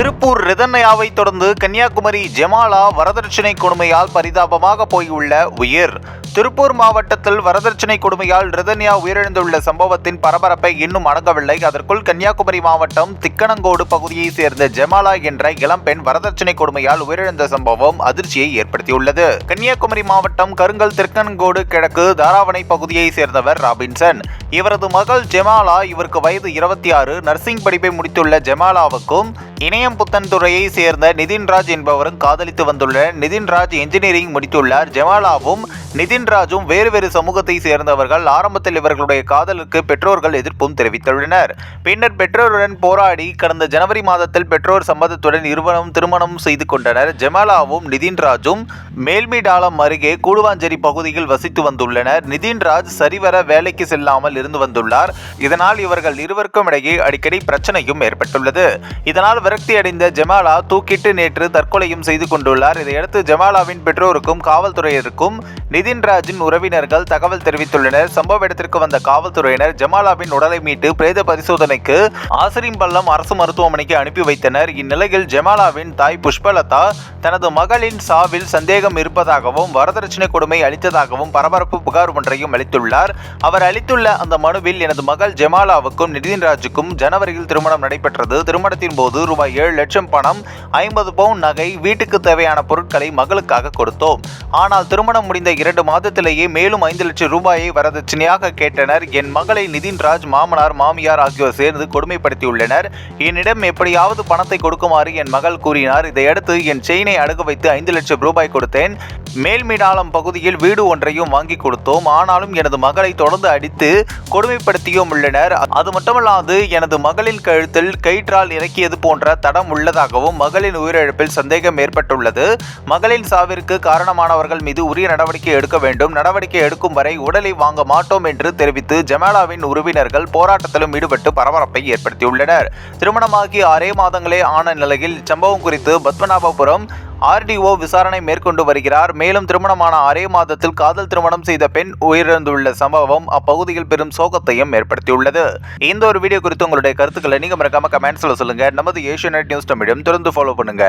திருப்பூர் ரிதன்யாவை தொடர்ந்து கன்னியாகுமரி ஜெமாலா வரதட்சணை கொடுமையால் பரிதாபமாக போயுள்ள உயிர். திருப்பூர் மாவட்டத்தில் வரதட்சணை கொடுமையால் ரிதன்யா உயிரிழந்துள்ள சம்பவத்தின் பரபரப்பை இன்னும் அடங்கவில்லை. அதற்குள் கன்னியாகுமரி மாவட்டம் திக்கணங்கோடு பகுதியைச் சேர்ந்த ஜெமாலா என்ற இளம்பெண் வரதட்சணை கொடுமையால் உயிரிழந்த சம்பவம் அதிர்ச்சியை ஏற்படுத்தியுள்ளது. கன்னியாகுமரி மாவட்டம் கருங்கல் திருக்கணங்கோடு கிழக்கு தாராவணை பகுதியைச் சேர்ந்தவர் ராபின்சன். இவரது மகள் ஜெமாலா இவருக்கு வயது இருபத்தி ஆறு. நர்சிங் படிப்பை முடித்துள்ள ஜெமாலாவுக்கும் இணையம் புத்தன்துறையை சேர்ந்த நிதின்ராஜ் என்பவரும் காதலித்து வந்துள்ள நிதின்ராஜ் என்ஜினியரிங் முடித்துள்ளார். ஜமாலாவும் நிதின்ராஜும் வேறு வேறு சமூகத்தை சேர்ந்தவர்கள் ஆரம்பத்தில் இவர்களுடைய காதலுக்கு பெற்றோர்கள் எதிர்ப்பும் தெரிவித்துள்ளனர். பின்னர் பெற்றோருடன் போராடி கடந்த ஜனவரி மாதத்தில் பெற்றோர் சம்மதத்துடன் இருவரும் திருமணம் செய்து கொண்டனர். ஜெமாலாவும் நிதின்ராஜும் மேல்மீடாலம் அருகே கூடுவாஞ்சேரி பகுதியில் வசித்து வந்துள்ளனர். நிதின்ராஜ் சரிவர வேலைக்கு செல்லாமல் இருந்து வந்துள்ளார். இதனால் இவர்கள் இருவருக்கும் இடையே அடிக்கடி பிரச்சனையும் ஏற்பட்டுள்ளது. இதனால் விரக்தியடைந்த ஜெமாலா தூக்கிட்டு நேற்று தற்கொலையும் செய்து கொண்டுள்ளார். இதையடுத்து ஜெமாலாவின் பெற்றோருக்கும் காவல்துறையினருக்கும் நிதின்ராஜின் உறவினர்கள் தகவல் தெரிவித்துள்ளனர். சம்பவ இடத்திற்கு வந்த காவல்துறையினர் ஜமாலாவின் உடலை மீட்டு பிரேத பரிசோதனைக்கு ஆசிரியம்பள்ளம் அரசு மருத்துவமனைக்கு அனுப்பி வைத்தனர். இந்நிலையில் ஜமாலாவின் தாய் புஷ்பலதா தனது மகளின் சாவில் சந்தேகம் இருப்பதாகவும் வரதட்சணை கொடுமை அளித்ததாகவும் பரபரப்பு புகார் ஒன்றையும் அளித்துள்ளார். அவர் அளித்துள்ள அந்த மனுவில் எனது மகள் ஜெமாலாவுக்கும் நிதின்ராஜுக்கும் ஜனவரியில் திருமணம் நடைபெற்றது. திருமணத்தின் போது ரூபாய் ஏழு லட்சம் பணம் ஐம்பது பவுன் நகை வீட்டுக்கு தேவையான பொருட்களை மகளுக்காக கொடுத்தோம். ஆனால் திருமணம் முடிந்த இரண்டு மாதத்திலேயே மேலும் ஐந்து லட்சம் ரூபாயை வரதட்சணையாக கேட்டனர். என் மகளை நிதின்ராஜ் மாமனார் மாமியார் ஆகியோர் சேர்ந்து கொடுமைப்படுத்தியுள்ளனர். என்னிடம் எப்படியாவது பணத்தை கொடுக்குமாறு என் மகள் கூறினார். இதையடுத்து என் செயினை அடகு வைத்து ஐந்து லட்சம் ரூபாய் கொடுத்தேன். மேல்மீடாலம் பகுதியில் வீடு ஒன்றையும் வாங்கி கொடுத்தோம். ஆனாலும் எனது மகளை தொடர்ந்து அடித்து கொடுமைப்படுத்தியும் உள்ளனர். அது மட்டுமல்லாது எனது மகளின் கழுத்தில் கயிற்றால் இறக்கியது போன்ற தடம் உள்ளதாகவும் மகளின் உயிரிழப்பில் சந்தேகம் ஏற்பட்டுள்ளது. மகளின் சாவிற்கு காரணமானவர்கள் மீது உரிய நடவடிக்கை எடுக்க வேண்டும். நடவடிக்கை எடுக்கும் வரை உடலை வாங்க மாட்டோம் என்று தெரிவித்து ஜமாலாவின் உறவினர்கள் போராட்டத்திலும் ஈடுபட்டு பரபரப்பை ஏற்படுத்தியுள்ளனர். திருமணமாகி ஆறே மாதங்களே ஆன நிலையில் இச்சம்பவம் குறித்து பத்மநாபபுரம் ஆர்டிஓ விசாரணை மேற்கொண்டு வருகிறார். மேலும் திருமணமான அரே மாதத்தில் காதல் திருமணம் செய்த பெண் உயிரிழந்துள்ள சம்பவம் அப்பகுதியில் பெரும் சோகத்தையும் ஏற்படுத்தியுள்ளது. இந்த ஒரு வீடியோ குறித்து உங்களுடைய கருத்துக்களை நீங்க மறக்காம கமெண்ட்ஸ்ல சொல்லுங்க. நமது ஏஷியநெட் நியூஸ் தமிழும் தொடர்ந்து ஃபாலோ பண்ணுங்க.